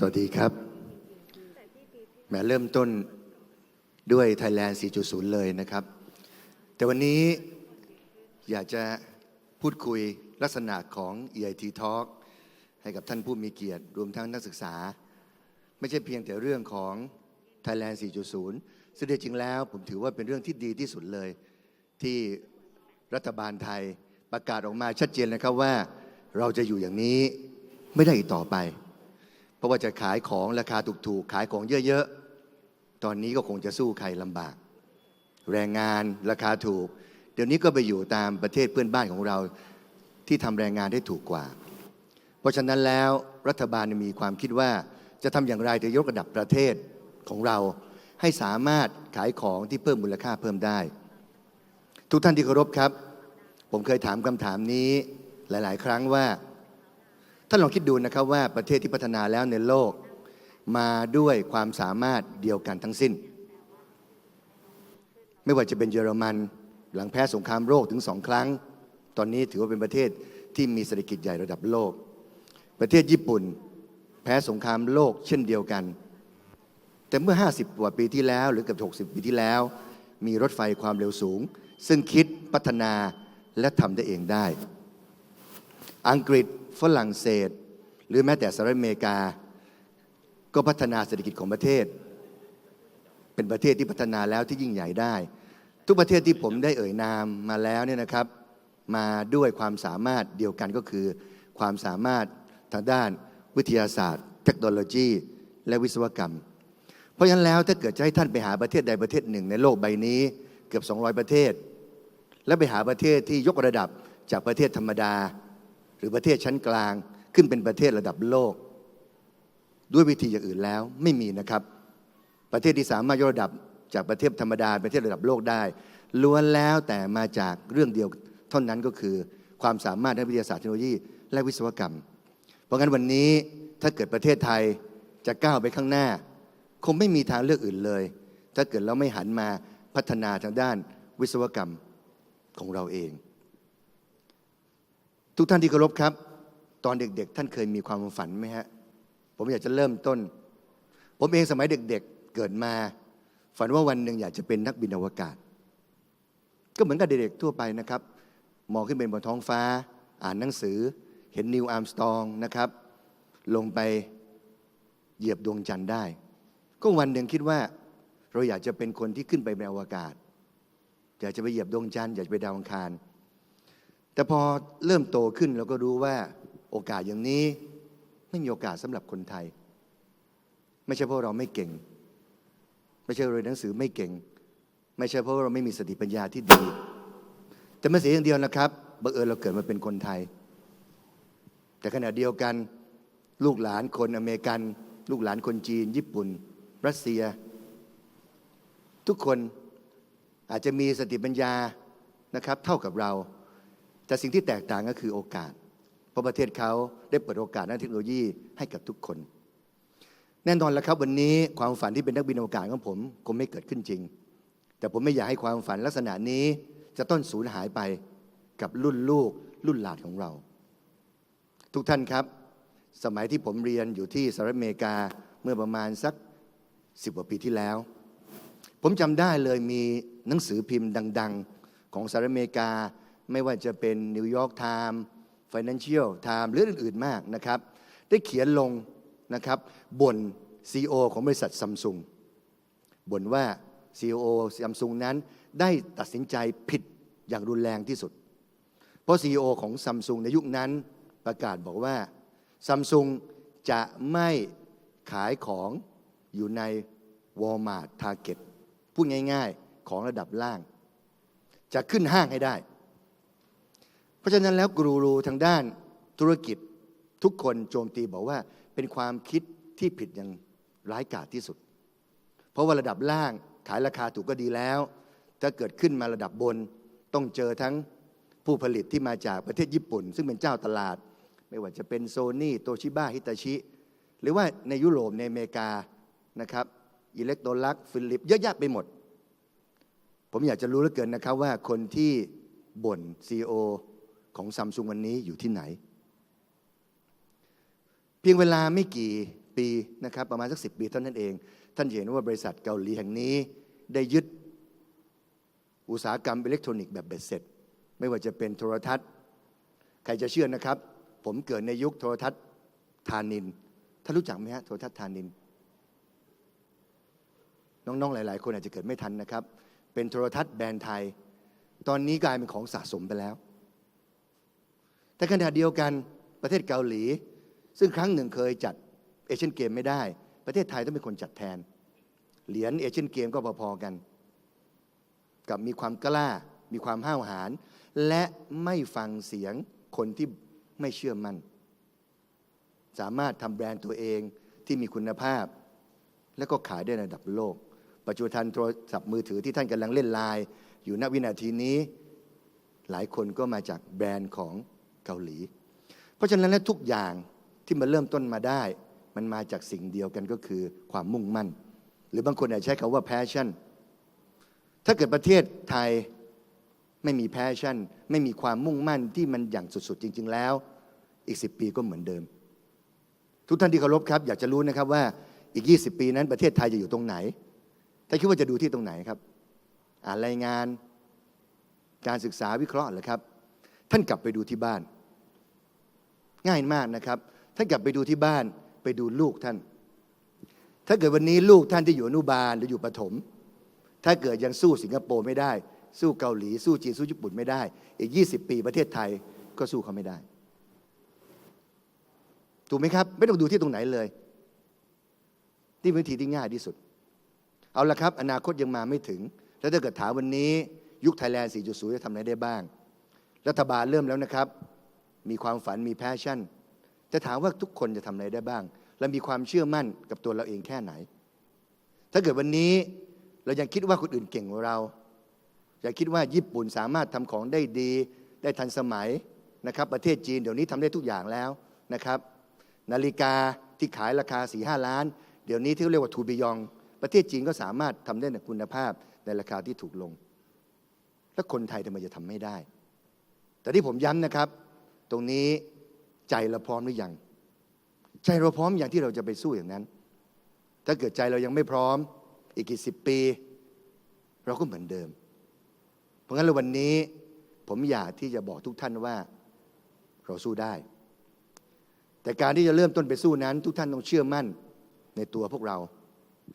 สวัสดีครับแหมเริ่มต้นด้วย Thailand 4.0 เลยนะครับ แต่วันนี้อยากจะพูดคุยลักษณะของ EIT Talk ให้กับท่านผู้มีเกียรติ รวมทั้งนักศึกษา ไม่ใช่เพียงแต่เรื่องของ Thailand 4.0 ซึ่งจริงแล้ว ผมถือว่าเป็นเรื่องที่ดีที่สุดเลย ที่รัฐบาลไทยประกาศออกมาชัดเจนนะครับว่าเราจะอยู่อย่างนี้ไม่ได้อีกต่อไป เพราะว่าจะขายของราคาถูกๆ ขายของเยอะๆ ตอนนี้ก็คงจะสู้ใครลำบาก แรงงานราคาถูก เดี๋ยวนี้ก็ไปอยู่ตามประเทศเพื่อนบ้านของเราที่ทำแรงงานได้ถูกกว่า เพราะฉะนั้นแล้วรัฐบาลมีความคิดว่าจะทำอย่างไรจะยกระดับประเทศของเรา ให้สามารถขายของที่เพิ่มมูลค่าเพิ่มได้ ทุกท่านที่เคารพครับ ผมเคยถามคำถามนี้หลาย ๆ ครั้งว่า ท่านลองคิดดูนะครับว่าประเทศที่พัฒนาแล้วในโลก มาด้วยความสามารถเดียวกันทั้งสิ้น ไม่ว่าจะเป็นเยอรมัน หลังแพ้สงครามโลกถึงสองครั้ง ตอนนี้ถือว่าเป็นประเทศที่มีเศรษฐกิจใหญ่ระดับโลก ประเทศญี่ปุ่น แพ้สงครามโลกเช่นเดียวกัน แต่เมื่อ 50กว่าปีที่แล้วหรือเกือบ60 ปีที่แล้ว มีรถไฟความเร็วสูง ซึ่งคิดพัฒนาและทำได้เองได้ อังกฤษ ฝรั่งเศส หรือแม้แต่สหรัฐอเมริกา ก็พัฒนาเศรษฐกิจของประเทศ เป็นประเทศที่พัฒนาแล้วที่ยิ่งใหญ่ได้ ทุกประเทศที่ผมได้เอ่ยนามมาแล้วเนี่ยนะครับ มาด้วยความสามารถเดียวกันก็คือ ความสามารถทางด้านวิทยาศาสตร์ เทคโนโลยี และวิศวกรรม เพราะฉะนั้นแล้วถ้าเกิดจะให้ท่านไปหาประเทศใดประเทศหนึ่ง ในโลกใบนี้เกือบ 200 ประเทศ แล้วไปหาประเทศที่ยกระดับจากประเทศธรรมดา หรือประเทศชั้นกลางขึ้นเป็นประเทศระดับโลก ด้วยวิธีอย่างอื่นแล้วไม่มีนะครับ ประเทศที่สามารถยกระดับจากประเทศธรรมดาประเทศระดับโลกได้ ล้วนแล้วแต่มาจากเรื่องเดียวเท่านั้นก็คือ ความสามารถด้านวิทยาศาสตร์เทคโนโลยี และวิศวกรรม เพราะงั้นวันนี้ถ้าเกิดประเทศไทยจะก้าวไปข้างหน้า คงไม่มีทางเลือกอื่นเลย ถ้าเกิดเราไม่หันมาพัฒนาทางด้านวิศวกรรมของเราเอง ทุกท่านที่เคารพครับ ตอนเด็กๆ ท่านเคยมีความฝันไหมฮะ ผมอยากจะเริ่มต้น ผมเองสมัยเด็กๆ เกิดมา ฝันว่าวันหนึ่งอยากจะเป็นนักบินอวกาศ ก็เหมือนกับเด็กๆ ทั่วไปนะครับ มองขึ้นไปบนท้องฟ้า อ่านหนังสือ เห็นนิวอาร์มสตองนะครับ ลงไปเหยียบดวงจันทร์ได้ ก็วันหนึ่งคิดว่า เราอยากจะเป็นคนที่ขึ้นไปในอวกาศ อยากจะไปเหยียบดวงจันทร์อยากจะไปดาวอังคาร แต่พอเริ่มโตขึ้นเราก็รู้ว่าโอกาสอย่างนี้ไม่มีโอกาสสำหรับคนไทย ไม่ใช่เพราะเราไม่เก่ง ไม่ใช่เรียนหนังสือไม่เก่ง ไม่ใช่เพราะเราไม่มีสติปัญญาที่ดี แต่ไม่เสียอย่างเดียวนะครับบังเอิญเราเกิดมาเป็นคนไทย แต่ขณะเดียวกันลูกหลานคนอเมริกัน ลูกหลานคนจีน ญี่ปุ่น รัสเซีย ทุกคนอาจจะมีสติปัญญานะครับ เท่ากับเรา แต่สิ่งที่แตกต่างก็คือโอกาส เพราะประเทศเขาได้เปิดโอกาสด้านเทคโนโลยีให้กับทุกคน แน่นอนแล้วครับวันนี้ความฝันที่เป็นนักบินอวกาศของผมคงไม่เกิดขึ้นจริง แต่ผมไม่อยากให้ความฝันลักษณะนี้จะต้นสูญหายไปกับรุ่นลูกรุ่นหลานของเรา ทุกท่านครับ สมัยที่ผมเรียนอยู่ที่สหรัฐอเมริกาเมื่อประมาณสักสิบกว่าปีที่แล้ว ผมจำได้เลยมีหนังสือพิมพ์ดัง ๆ ของสหรัฐอเมริกา ไม่ว่าจะเป็นนิวยอร์กไทม์ Financial Times หรืออื่น ๆ มากนะครับ ได้เขียนลงนะครับบน CEO ของบริษัทซัมซุงบ่นว่า CEO ซัมซุงนั้นได้ตัดสินใจผิดอย่างรุนแรงที่สุด เพราะ CEO ของซัมซุงในยุคนั้นประกาศบอกว่าซัมซุงจะไม่ขายของอยู่ใน Walmart Target พูดง่าย ๆ ของระดับล่าง จะขึ้นห้างให้ได้ ราะฉะนั้นแล้วกูรูทางด้านธุรกิจทุกคนโจมตีบอกว่าเป็นความคิดที่ผิดอย่างร้ายกาจที่สุด เพราะว่าระดับล่างขายราคาถูกก็ดีแล้ว ถ้าเกิดขึ้นมาระดับบนต้องเจอทั้งผู้ผลิตที่มาจากประเทศญี่ปุ่น ซึ่งเป็นเจ้าตลาด ไม่ว่าจะเป็นโซนี่โตชิบ้าฮิตาชิ หรือว่าในยุโรปในอเมริกานะครับอิเล็กโทรลักฟิลิปเยอะแยะไปหมด ผมอยากจะรู้เหลือเกินนะครับว่าคนที่บ่นซีอ ของซัมซุงวันนี้อยู่ที่ไหน เพียงเวลาไม่กี่ปีนะครับประมาณสักสิปีเท่านั้นเอง ท่านเห็นว่าบริษัทเกาหลีแห่งนี้ได้ยึดอุตสาหกรรมอิเล็กทรอนิกส์แบบเบ็ดเสร็จ ไม่ว่าจะเป็นโทรทัศน์ ใครจะเชื่อนะครับ ผมเกิดในยุคโทรทัศน์ธานินท่านรู้จักไหมฮะโทรทัศน์ธานิน น้องๆหลาย ๆ คนอาจจะเกิดไม่ทันนะครับ เป็นโทรทัศน์แบรนด์ไทย ตอนนี้กลายเป็นของสะสมไปแล้ว แต่ขณะเดียวกันประเทศเกาหลี ซึ่งครั้งหนึ่งเคยจัดเอเชียนเกมไม่ได้ ประเทศไทยต้องเป็นคนจัดแทน เหรียญเอเชียนเกมก็พอๆกัน กับมีความกล้า มีความห้าวหาญและไม่ฟังเสียงคนที่ไม่เชื่อมัน่น สามารถทำแบรนด์ตัวเองที่มีคุณภาพ และก็ขายได้ในระดับโลก ปัจจุบันโทรศัพท์มือถือที่ท่านกำลังเล่นไลน์อยู่ณวินาทีนี้ หลายคนก็มาจากแบรนด์ของ เกาหลี เพราะฉะนั้นแล้วทุกอย่างที่มันเริ่มต้นมาได้ มันมาจากสิ่งเดียวกันก็คือความมุ่งมั่น หรือบางคนอาจใช้คาว่า passion ถ้าเกิดประเทศไทยไม่มี passion ไม่มีความมุ่งมั่นที่มันอย่างสุดๆ จริง ๆ แล้ว อีก 10 ปีก็เหมือนเดิม ทุกท่านที่เคารพครับ อยากจะรู้นะครับว่าอีก 20 ปีนั้นประเทศไทยจะอยู่ตรงไหน ถ้าคิดว่าจะดูที่ตรงไหนครับ อ่านรายงานการศึกษาวิเคราะห์เหรอครับ ท่านกลับไปดูที่บ้าน ง่ายมากนะครับท่านกลับไปดูที่บ้านไปดูลูกท่าน ถ้าเกิดวันนี้ลูกท่านที่อยู่อนุบาลหรืออยู่ประถม ถ้าเกิดยังสู้สิงคโปร์ไม่ได้ สู้เกาหลี สู้จีนสู้ญี่ปุ่นไม่ได้ อีก 20 ปีประเทศไทยก็สู้เขาไม่ได้ ถูกไหมครับ ไม่ต้องดูที่ตรงไหนเลยนี่เป็นวิธีที่ง่ายที่สุด เอาละครับ อนาคตยังมาไม่ถึง แล้วถ้าเกิดถามวันนี้ยุคไทยแลนด์ 4.0 จะทำอะไรได้บ้าง รัฐบาลเริ่มแล้วนะครับ มีความฝันมีแพชชั่นจะถามว่าทุกคนจะทำอะไรได้บ้าง และมีความเชื่อมั่นกับตัวเราเองแค่ไหน ถ้าเกิดวันนี้เรายังคิดว่าคนอื่นเก่งกว่าเราอย่าคิดว่าญี่ปุ่นสามารถทำของได้ดี ได้ทันสมัยนะครับประเทศจีนเดี๋ยวนี้ทำได้ทุกอย่างแล้วนะครับนาฬิกาที่ขายราคา4ี่ห้าล้าน เดี๋ยวนี้ที่เรียกว่าทูบิยอง ประเทศจีนก็สามารถทำได้ในคุณภาพในราคาที่ถูกลง แล้วคนไทยทำไมจะทำไม่ได้ แต่ที่ผมย้ำนะครับ ตรงนี้ใจเราพร้อมหรือยัง ใจเราพร้อมอย่างที่เราจะไปสู้อย่างนั้น ถ้าเกิดใจเรายังไม่พร้อม อีกกี่สิบปี เราก็เหมือนเดิม เพราะงั้นเลยวันนี้ผมอยากที่จะบอกทุกท่านว่าเราสู้ได้ แต่การที่จะเริ่มต้นไปสู้นั้น ทุกท่านต้องเชื่อมั่นในตัวพวกเรา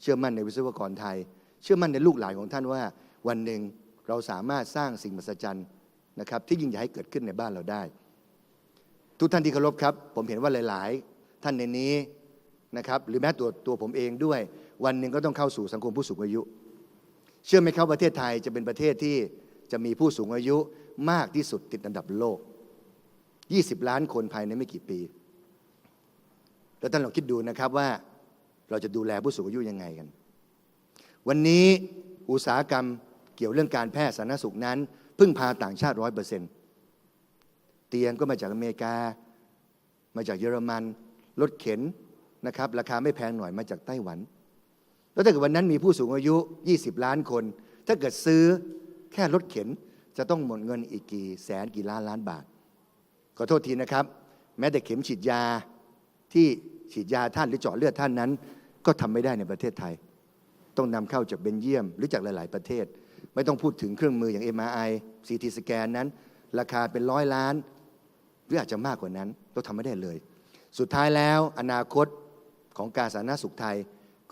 เชื่อมั่นในวิศวกรไทย เชื่อมั่นในลูกหลานของท่านว่า วันหนึ่งเราสามารถสร้างสิ่งมหัศจรรย์นะครับ ที่ยิ่งใหญ่ให้เกิดขึ้นในบ้านเราได้ ทุกท่านที่เคารพครับ ผมเห็นว่าหลาย ๆ ท่านในนี้นะครับหรือแม้ตัวตัวผมเองด้วย วันหนึ่งก็ต้องเข้าสู่สังคมผู้สูงอายุ เชื่อไหมครับประเทศไทยจะเป็นประเทศที่จะมีผู้สูงอายุมากที่สุดติดอันดับโลก 20 ล้านคนภายในไม่กี่ปี แล้วท่านลองคิดดูนะครับว่าเราจะดูแลผู้สูงอายุยังไงกัน วันนี้อุตสาหกรรมเกี่ยวเรื่องการแพทย์สาธารณสุขนั้น พึ่งพาต่างชาติร้อยเปอร์เซ็นต์ เตียงก็มาจากอเมริกา มาจากเยอรมัน รถเข็นนะครับ ราคาไม่แพงหน่อยมาจากไต้หวัน แล้วถ้าเกิดวันนั้นมีผู้สูงอายุ 20 ล้านคน ถ้าเกิดซื้อแค่รถเข็นจะต้องหมดเงินอีกกี่แสนกี่ล้านล้านบาท ขอโทษทีนะครับ แม้แต่เข็มฉีดยาที่ฉีดยาท่านหรือเจาะเลือดท่านนั้น ก็ทำไม่ได้ในประเทศไทย ต้องนำเข้าจากเบนเยียม หรือจากหลาย ๆ ประเทศ ไม่ต้องพูดถึงเครื่องมืออย่าง MRI CT สแกนนั้น ราคาเป็นร้อยล้าน รืออาจจะมากกว่านั้นเราทำไม่ได้เลย สุดท้ายแล้วอนาคตของการสาธารณสุขไทย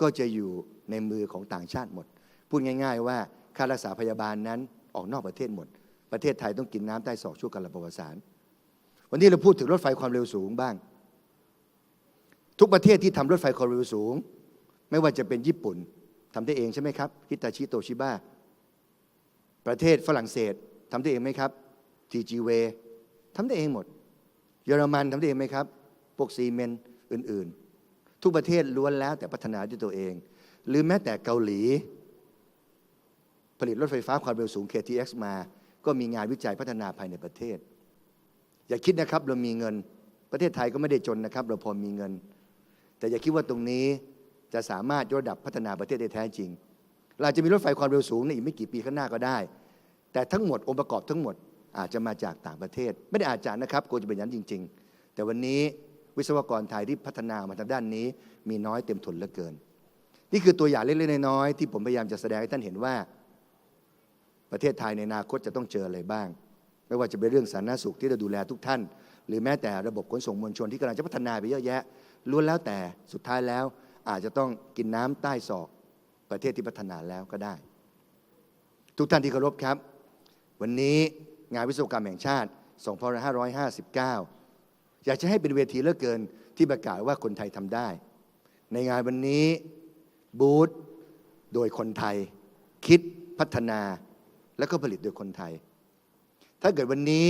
ก็จะอยู่ในมือของต่างชาติหมด พูดง่าย ๆ ว่าค่ารักษาพยาบาลนั้นออกนอกประเทศหมด ประเทศไทยต้องกินน้ำใต้ศอกชั่วการระบบประสานวันนี้เราพูดถึงรถไฟความเร็วสูงบ้าง ทุกประเทศที่ทำรถไฟความเร็วสูง ไม่ว่าจะเป็นญี่ปุ่นทำได้เองใช่ไหมครับฮิตาชิโตชิบะประเทศฝรั่งเศสทำได้เองไหมครับทีจีเวทำได้เองหมด เยอรมันทำได้เองไหมครับ พวกซีเมนต์อื่นๆ ทุกประเทศล้วนแล้วแต่พัฒนาด้วยตัวเอง หรือแม้แต่เกาหลี ผลิตรถไฟฟ้าความเร็วสูง KTX มา ก็มีงานวิจัยพัฒนาภายในประเทศ อย่าคิดนะครับเรามีเงิน ประเทศไทยก็ไม่ได้จนนะครับ เราพอมีเงิน แต่อย่าคิดว่าตรงนี้จะสามารถยกระดับพัฒนาประเทศได้แท้จริง เราจะมีรถไฟความเร็วสูงในอีกไม่กี่ปีข้างหน้าก็ได้ แต่ทั้งหมดองค์ประกอบทั้งหมด อาจจะมาจากต่างประเทศ ไม่ได้อาจจะนะครับกลัวจะเป็นอย่างนั้นจริง ๆ แต่วันนี้วิศวกรไทยที่พัฒนามาทางด้านนี้ มีน้อยเต็มทนเหลือเกิน นี่คือตัวอย่างเล็กๆน้อยๆที่ผมพยายามจะแสดงให้ท่านเห็นว่า ประเทศไทยในอนาคตจะต้องเจออะไรบ้าง ไม่ว่าจะเป็นเรื่องสาธารณสุขที่จะดูแลทุกท่าน หรือแม้แต่ระบบขนส่งมวลชนที่กำลังจะพัฒนาไปเยอะแยะล้วนแล้วแต่สุดท้ายแล้ว อาจจะต้องกินน้ำใต้ศอกประเทศที่พัฒนาแล้วก็ได้ ทุกท่านที่เคารพครับ วันนี้ งานวิศวกรรมแห่งชาติ 2559 อยากจะให้เป็นเวทีเลือเกินที่ประกาศว่าคนไทยทำได้ ในงานวันนี้บูธโดยคนไทย คิดพัฒนาและก็ผลิตโดยคนไทย ถ้าเกิดวันนี้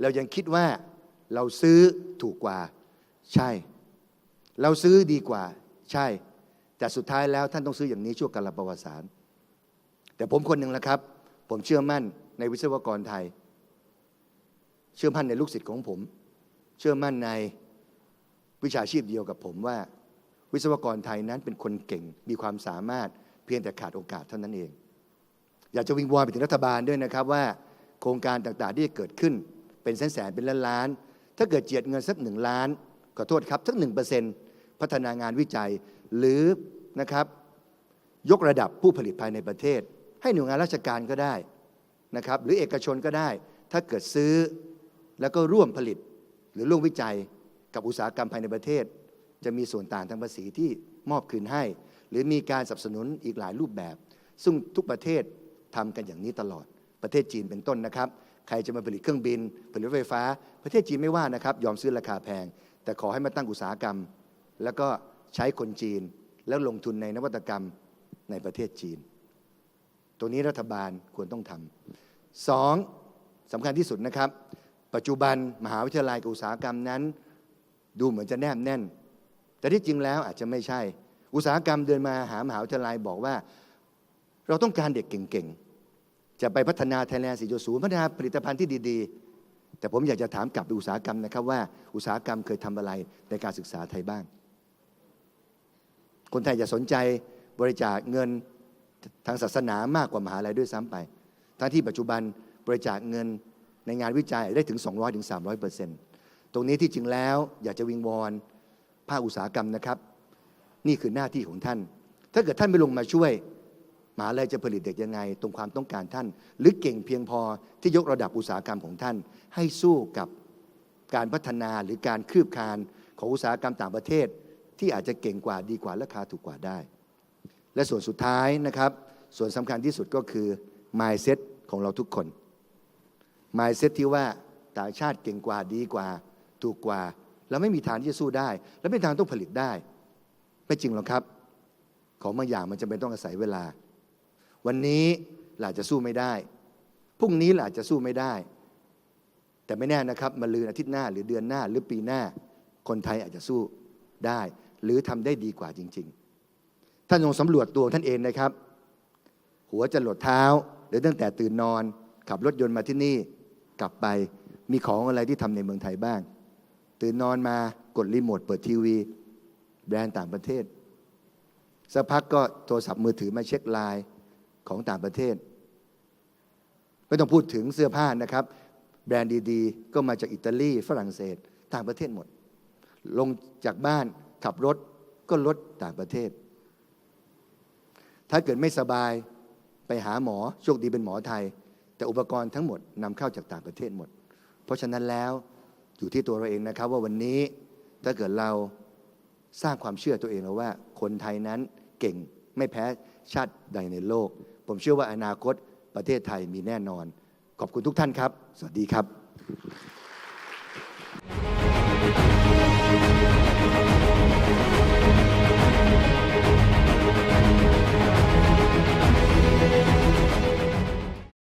เรายังคิดว่าเราซื้อถูกกว่าใช่ เราซื้อดีกว่าใช่ แต่สุดท้ายแล้วท่านต้องซื้ออย่างนี้ชั่วกาลประวัติศาสตร์แต่ผมคนหนึ่งละครับ ผมเชื่อมั่นในวิศวกรไทย เชื่อมั่นในลูกศิษย์ของผม เชื่อมั่นในวิชาชีพเดียวกับผมว่า วิศวกรไทยนั้นเป็นคนเก่ง มีความสามารถเพียงแต่ขาดโอกาสเท่านั้นเอง อยากจะวิงวอนไปถึงรัฐบาลด้วยนะครับว่า โครงการต่างๆที่จะเกิดขึ้น เป็นแสนแสนเป็นล้านล้าน ถ้าเกิดเจียดเงินสักหนึ่งล้านขอโทษครับสักหนึ่งเปอร์เซ็นต์พัฒนางานวิจัยหรือนะครับยกระดับผู้ผลิตภายในประเทศ ให้หน่วยงานราชการก็ได้นะครับหรือเอกชนก็ได้ ถ้าเกิดซื้อ แล้วก็ร่วมผลิตหรือร่วมวิจัยกับอุตสาหกรรมภายในประเทศ จะมีส่วนต่างทางภาษีที่มอบคืนให้ หรือมีการสนับสนุนอีกหลายรูปแบบ ซึ่งทุกประเทศทำกันอย่างนี้ตลอด ประเทศจีนเป็นต้นนะครับ ใครจะมาผลิตเครื่องบิน ผลิตรถไฟฟ้า ประเทศจีนไม่ว่านะครับ ยอมซื้อราคาแพง แต่ขอให้มาตั้งอุตสาหกรรม แล้วก็ใช้คนจีนแล้วลงทุนในนวัตกรรมในประเทศจีน ตรงนี้รัฐบาลควรต้องทำสองสำคัญที่สุดนะครับ ปัจจุบันมหาวิทยาลัยกับอุตสาหกรรมนั้น ดูเหมือนจะแนบแน่น แต่ที่จริงแล้วอาจจะไม่ใช่ อุตสาหกรรมเดินมาหามหาวิทยาลัยบอกว่า เราต้องการเด็กเก่งๆ จะไปพัฒนาไทยแลนด์4.0 พัฒนาผลิตภัณฑ์ที่ดีๆ แต่ผมอยากจะถามกลับไปอุตสาหกรรมนะครับว่าอุตสาหกรรมเคยทำอะไรในการศึกษาไทยบ้าง คนไทยจะสนใจบริจาคเงินทางศาสนามากกว่ามหาลัยด้วยซ้ำไปทั้งที่ปัจจุบันบริจาคเงิน ในงานวิจัยได้ถึง 200-300%ถึง300เปอร์เซ็นต์ตรงนี้ที่จริงแล้วอยากจะวิงวอนภาคอุตสาหกรรมนะครับ นี่คือหน้าที่ของท่าน ถ้าเกิดท่านไม่ลงมาช่วยมหาลัยจะผลิตเด็กยังไง ตรงความต้องการท่าน หรือเก่งเพียงพอที่ยกระดับอุตสาหกรรมของท่าน ให้สู้กับการพัฒนาหรือการคืบคลานของอุตสาหกรรมต่างประเทศ ที่อาจจะเก่งกว่าดีกว่าราคาถูกกว่าได้ และส่วนสุดท้ายนะครับ ส่วนสำคัญที่สุดก็คือ mindset ของเราทุกคน mindset ที่ว่าต่างชาติเก่งกว่าดีกว่า ถูกกว่า แล้วไม่มีทางที่จะสู้ได้ และไม่มีทางต้องผลิตได้ ไม่จริงหรอกครับ ของบางอย่างมันจำเป็นต้องอาศัยเวลา วันนี้เราอาจจะสู้ไม่ได้พรุ่งนี้เราอาจจะสู้ไม่ได้ แต่ไม่แน่นะครับมาลืนอาทิตย์หน้าหรือเดือนหน้าหรือปีหน้า คนไทยอาจจะสู้ได้ หรือทำได้ดีกว่าจริง ๆ ท่านลองสำรวจตัวท่านเองนะครับ หัวจะหลดเท้าหรือตั้งแต่ตื่นนอน ขับรถยนต์มาที่นี่ กลับไปมีของอะไรที่ทำในเมืองไทยบ้าง ตื่นนอนมากดรีโมทเปิดทีวี แบรนด์ต่างประเทศ สักพักก็โทรศัพท์มือถือมาเช็คไลน์ของต่างประเทศ ไม่ต้องพูดถึงเสื้อผ้านะครับ แบรนด์ดีๆ ก็มาจากอิตาลีฝรั่งเศส ต่างประเทศหมด ลงจากบ้านขับรถก็รถต่างประเทศ ถ้าเกิดไม่สบายไปหาหมอโชคดีเป็นหมอไทย แต่อุปกรณ์ทั้งหมดนำเข้าจากต่างประเทศหมด เพราะฉะนั้นแล้วอยู่ที่ตัวเราเองนะครับ ว่าวันนี้ถ้าเกิดเราสร้างความเชื่อตัวเองแล้วว่า คนไทยนั้นเก่งไม่แพ้ชาติใดในโลก ผมเชื่อว่าอนาคตประเทศไทยมีแน่นอน ขอบคุณทุกท่านครับ สวัสดีครับ